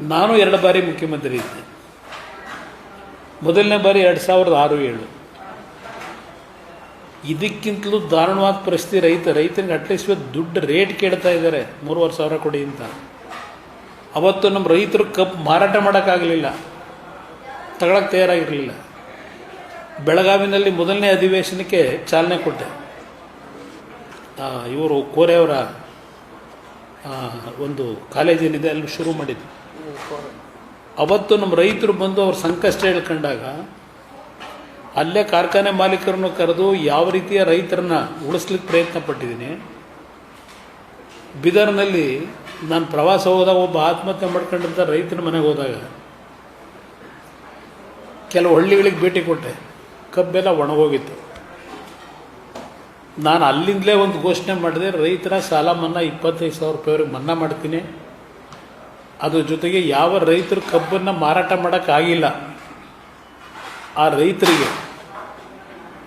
ನಾನು ಎರಡು ಬಾರಿ ಮುಖ್ಯಮಂತ್ರಿ ಇದ್ದೆ. ಮೊದಲನೇ ಬಾರಿ ಎರಡು ಸಾವಿರದ ಆರು ಏಳು. ಇದಕ್ಕಿಂತಲೂ ದಾರುಣವಾದ ಪರಿಸ್ಥಿತಿ ರೈತ, ರೈತನಿಗೆ ಅಟ್ಲೀಸ್ಟ್ ಇವತ್ತು ದುಡ್ಡು ರೇಟ್ ಕೇಳ್ತಾ ಇದ್ದಾರೆ. ಮೂರುವರೆ ಸಾವಿರ ಕೊಡಿ ಅಂತ. ಅವತ್ತು ನಮ್ಮ ರೈತರು ಕಪ್ ಮಾರಾಟ ಮಾಡೋಕ್ಕಾಗಲಿಲ್ಲ. ತಗೊಳಕ್ಕೆ ತಯಾರಾಗಿರಲಿಲ್ಲ. ಬೆಳಗಾವಿನಲ್ಲಿ ಮೊದಲನೇ ಅಧಿವೇಶನಕ್ಕೆ ಚಾಲನೆ ಕೊಟ್ಟೆ. ಇವರು ಕೋರೆಯವರ ಒಂದು ಕಾಲೇಜೇನಿದೆ ಅಲ್ಲಿ ಶುರು ಮಾಡಿದ್ದು ಅವತ್ತು ನಮ್ಮ ರೈತರು ಬಂದು ಅವ್ರ ಸಂಕಷ್ಟ ಹೇಳ್ಕೊಂಡಾಗ, ಅಲ್ಲೇ ಕಾರ್ಖಾನೆ ಮಾಲೀಕರನ್ನು ಕರೆದು ಯಾವ ರೀತಿಯ ರೈತರನ್ನ ಉಳಿಸ್ಲಿಕ್ಕೆ ಪ್ರಯತ್ನ ಪಟ್ಟಿದ್ದೀನಿ. ಬಿದರ್ನಲ್ಲಿ ನಾನು ಪ್ರವಾಸ ಹೋದಾಗ ಒಬ್ಬ ಆತ್ಮಹತ್ಯೆ ಮಾಡ್ಕೊಂಡಿದ್ದ ರೈತನ ಮನೆಗೆ ಹೋದಾಗ, ಕೆಲವು ಹಳ್ಳಿಗಳಿಗೆ ಭೇಟಿ ಕೊಟ್ಟೆ. ಕಬ್ಬೆಲ್ಲ ಒಣಗೋಗಿತ್ತು. ನಾನು ಅಲ್ಲಿಂದಲೇ ಒಂದು ಘೋಷಣೆ ಮಾಡಿದೆ, ರೈತರ ಸಾಲ ಮನ್ನಾ ಇಪ್ಪತ್ತೈದು ಸಾವಿರ ರೂಪಾಯಿವರೆಗೆ ಮನ್ನಾ ಮಾಡ್ತೀನಿ. ಅದ್ರ ಜೊತೆಗೆ ಯಾವ ರೈತರು ಕಬ್ಬನ್ನು ಮಾರಾಟ ಮಾಡೋಕ್ಕಾಗಿಲ್ಲ, ಆ ರೈತರಿಗೆ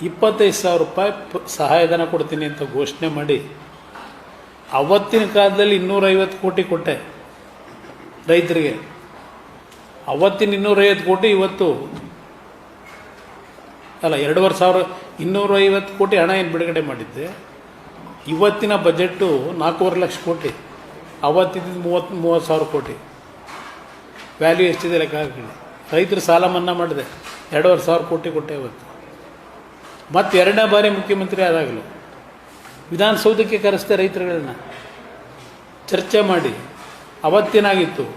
ಇಪ್ಪತ್ತೈದು ಸಾವಿರ ರೂಪಾಯಿ ಸಹಾಯಧನ ಕೊಡ್ತೀನಿ ಅಂತ ಘೋಷಣೆ ಮಾಡಿ, ಅವತ್ತಿನ ಕಾಲದಲ್ಲಿ ಇನ್ನೂರೈವತ್ತು ಕೋಟಿ ಕೊಟ್ಟೆ ರೈತರಿಗೆ. ಅವತ್ತಿನ ಇನ್ನೂರೈವತ್ತು ಕೋಟಿ ಇವತ್ತು, ಅಲ್ಲ, ಎರಡೂವರೆ ಸಾವಿರ, ಇನ್ನೂರೈವತ್ತು ಕೋಟಿ ಹಣ ಏನು ಬಿಡುಗಡೆ ಮಾಡಿದ್ದೆ? ಇವತ್ತಿನ ಬಜೆಟ್ಟು ನಾಲ್ಕೂವರೆ ಲಕ್ಷ ಕೋಟಿ. ಅವತ್ತಿದ್ದು ಮೂವತ್ತು ಮೂವತ್ತು ಸಾವಿರ ಕೋಟಿ. ವ್ಯಾಲ್ಯೂ ಎಷ್ಟಿದೆ ಲೆಕ್ಕ ಹಾಕಿ ರೈತರು ಸಾಲ ಮನ್ನಾ ಮಾಡಿದೆ. ಎರಡೂವರೆ ಸಾವಿರ ಕೋಟಿ ಕೊಟ್ಟೆ ಇವತ್ತು. ಮತ್ತು ಎರಡನೇ ಬಾರಿ ಮುಖ್ಯಮಂತ್ರಿ ಆದಾಗಲೂ. ವಿಧಾನಸೌಧಕ್ಕೆ ಕರೆಸ್ತೆ ರೈತರುಗಳನ್ನ ಚರ್ಚೆ ಮಾಡಿ. ಅವತ್ತೇನಾಗಿತ್ತು?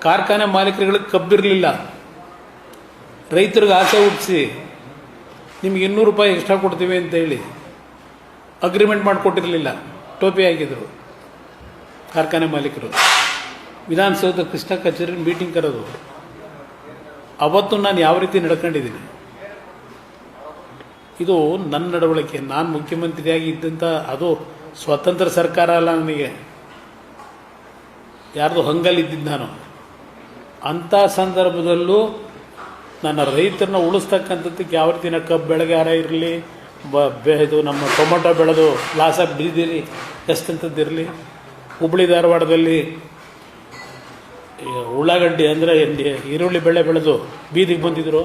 ಕಾರ್ಖಾನೆ ಮಾಲೀಕರುಗಳಿಗೆ ಕಬ್ಬಿರಲಿಲ್ಲ. ರೈತರಿಗೆ ಆಸೆ ಹುಟ್ಟಿಸಿ ನಿಮ್ಗೆ ಇನ್ನೂರು ರೂಪಾಯಿ ಎಕ್ಸ್ಟ್ರಾ ಕೊಡ್ತೀವಿ ಅಂತ ಹೇಳಿ ಅಗ್ರಿಮೆಂಟ್ ಮಾಡಿಕೊಟ್ಟಿರಲಿಲ್ಲ. ಟೋಪಿ ಹಾಕಿದರು. ಕಾರ್ಖಾನೆ ಮಾಲೀಕರು. ವಿಧಾನಸೌಧ ಕೃಷ್ಣ ಕಚೇರಿ ಮೀಟಿಂಗ್ ಕರೆದು, ಅವತ್ತು ನಾನು ಯಾವ ರೀತಿ ನಡ್ಕೊಂಡಿದ್ದೀನಿ? ಇದು ನನ್ನ ನಡವಳಿಕೆ. ನಾನು ಮುಖ್ಯಮಂತ್ರಿಯಾಗಿ ಇದ್ದಂಥ ಅದು ಸ್ವತಂತ್ರ ಸರ್ಕಾರ ಅಲ್ಲ ನನಗೆ. ಯಾರ್ದು ಹಂಗಲ್ಲಿದ್ದಿದ್ದು ನಾನು. ಅಂಥ ಸಂದರ್ಭದಲ್ಲೂ ನನ್ನ ರೈತರನ್ನ ಉಳಿಸ್ತಕ್ಕಂಥದ್ದಕ್ಕೆ ಯಾವ ರೀತಿ ನಾ ಕಬ್ಬು ಬೆಳೆಗಾರ ಇರಲಿ, ಬ ಇದು ನಮ್ಮ ಟೊಮೊಟೊ ಬೆಳೆದು ಲಾಸ ಬಿದ್ದಿರಿ ಎಷ್ಟಂಥದ್ದಿರಲಿ ಹುಬ್ಳಿ ಧಾರವಾಡದಲ್ಲಿ ಉಳ್ಳಾಗಡ್ಡಿ ಅಂದರೆ ಈರುಳ್ಳಿ ಬೆಳೆ ಬೆಳೆದು ಬೀದಿಗೆ ಬಂದಿದ್ದರು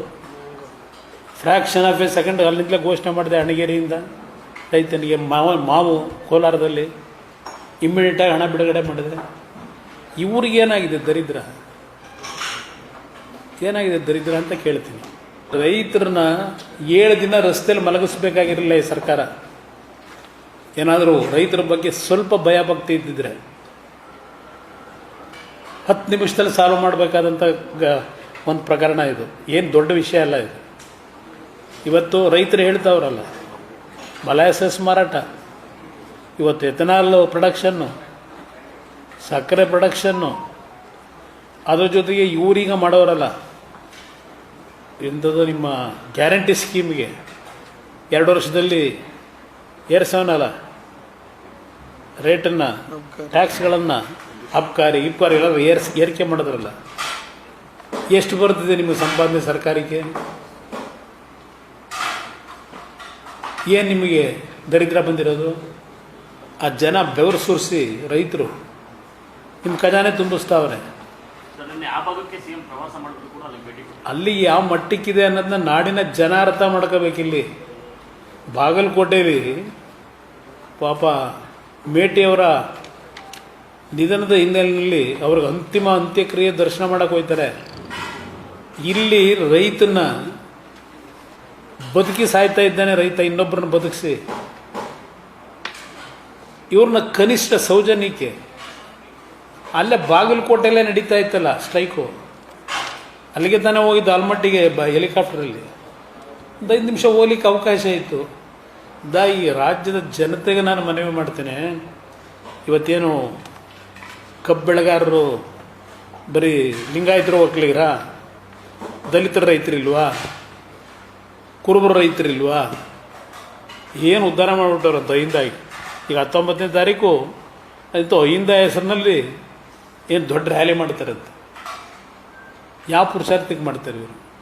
ಫ್ರ್ಯಾಕ್ಷನ್ ಆಫ್ ಎ ಸೆಕೆಂಡ್ ಅಲ್ಲಿಂದಲೇ ಘೋಷಣೆ ಮಾಡಿದೆ ಅಣಗೇರಿಯಿಂದ ರೈತನಿಗೆ ಮಾವ, ಮಾವು ಕೋಲಾರದಲ್ಲಿ ಇಮ್ಮಿಡಿಯೇಟಾಗಿ ಹಣ ಬಿಡುಗಡೆ ಮಾಡಿದೆ. ಇವ್ರಿಗೇನಾಗಿದೆ ದರಿದ್ರ? ಏನಾಗಿದೆ ದರಿದ್ರ ಅಂತ ಕೇಳ್ತೀನಿ. ರೈತರನ್ನ ಏಳು ದಿನ ರಸ್ತೆಯಲ್ಲಿ ಮಲಗಿಸ್ಬೇಕಾಗಿರಲಿಲ್ಲ ಈ ಸರ್ಕಾರ. ಏನಾದರೂ ರೈತರ ಬಗ್ಗೆ ಸ್ವಲ್ಪ ಭಯಭಕ್ತಿ ಇದ್ದಿದ್ರೆ ಹತ್ತು ನಿಮಿಷದಲ್ಲಿ ಸಾಲ್ವ್ ಮಾಡಬೇಕಾದಂಥ ಒಂದು ಪ್ರಕರಣ ಇದು. ಏನು ದೊಡ್ಡ ವಿಷಯ ಅಲ್ಲ ಇದು. ಇವತ್ತು ರೈತರು ಹೇಳ್ತಾವ್ರಲ್ಲ ಮಲಾಯಸಸ್ ಮಾರಾಟ. ಇವತ್ತು ಎಥನಾಲ್ ಪ್ರೊಡಕ್ಷನ್ನು, ಸಕ್ಕರೆ ಪ್ರೊಡಕ್ಷನ್ನು, ಅದರ ಜೊತೆಗೆ ಇವರೀಗ ಮಾಡೋರಲ್ಲ, ಇಂಥದ್ದು ನಿಮ್ಮ ಗ್ಯಾರಂಟಿ ಸ್ಕೀಮ್ಗೆ ಎರಡು ವರ್ಷದಲ್ಲಿ ಏರ್ಸವನಲ್ಲ ರೇಟನ್ನು, ಟ್ಯಾಕ್ಸ್ಗಳನ್ನು, ಅಬ್ಕಾರಿ ಇಬ್ಕಾರಿ ಎಲ್ಲ ಏರ್ಸ್ ಏರಿಕೆ ಮಾಡಿದ್ರಲ್ಲ, ಎಷ್ಟು ಬರ್ತಿದೆ ನಿಮಗೆ ಸಂಪಾದನೆ ಸರ್ಕಾರಕ್ಕೆ? ಏನು ನಿಮಗೆ ದರಿದ್ರ ಬಂದಿರೋದು? ಆ ಜನ ಬೆವರು ಸುರಿಸಿ ರೈತರು ನಿಮ್ಮ ಖಜಾನೆ ತುಂಬಿಸ್ತಾವ್ರೆ. ಅಲ್ಲಿ ಯಾವ ಮಟ್ಟಕ್ಕಿದೆ ಅನ್ನೋದನ್ನ ನಾಡಿನ ಜನ ಅರ್ಥ ಮಾಡ್ಕೋಬೇಕಿಲ್ಲಿ. ಬಾಗಲಕೋಟೆಯಲ್ಲಿ ಪಾಪ ಮೇಟಿಯವರ ನಿಧನದ ಹಿನ್ನೆಲೆಯಲ್ಲಿ ಅವ್ರಿಗೆ ಅಂತಿಮ ಅಂತ್ಯಕ್ರಿಯೆ ದರ್ಶನ ಮಾಡಕ್ಕೆ ಹೋಗ್ತಾರೆ. ಇಲ್ಲಿ ರೈತನ ಬದುಕಿ ಸಾಯ್ತಾ ಇದ್ದಾನೆ ರೈತ ಇನ್ನೊಬ್ಬರನ್ನ ಬದುಕಿಸಿ. ಇವ್ರನ್ನ ಕನಿಷ್ಠ ಸೌಜನ್ಯಕ್ಕೆ, ಅಲ್ಲೇ ಬಾಗಲಕೋಟೆಯಲ್ಲೇ ನಡೀತಾ ಇತ್ತಲ್ಲ ಸ್ಟ್ರೈಕು. ಅಲ್ಲಿಗೆ ತಾನೇ ಹೋಗಿದ್ದು ಆಲ್ಮಟ್ಟಿಗೆ ಬ ಹೆಲಿಕಾಪ್ಟರಲ್ಲಿ ಒಂದು ಐದು ನಿಮಿಷ ಹೋಗ್ಲಿಕ್ಕೆ ಅವಕಾಶ ಇತ್ತು. ದಾ, ಈ ರಾಜ್ಯದ ಜನತೆಗೆ ನಾನು ಮನವಿ ಮಾಡ್ತೇನೆ. ಇವತ್ತೇನು ಕಬ್ಬು ಬೆಳೆಗಾರರು ಬರೀ ಲಿಂಗಾಯತರು ಒಕ್ಕಲಿಗರ? ದಲಿತರ ರೈತರಿಲ್ವಾ? ಕುರುಬರ ರೈತರಿಲ್ವಾ? ಏನು ಉದ್ಧಾರ ಮಾಡಿಬಿಟ್ಟವ್ರು ಅಂತ ಈಗ ಹತ್ತೊಂಬತ್ತನೇ ತಾರೀಕು, ಆಯಿತು ಅಹಿಂದ ಹೆಸರಿನಲ್ಲಿ ಏನು ದೊಡ್ಡ ರ್ಯಾಲಿ ಮಾಡ್ತಾರಂತೆ. ಯಾವ ಪುರುಷಾರ್ಥಕ್ಕೆ ಮಾಡ್ತಾರೆ ಇವರು?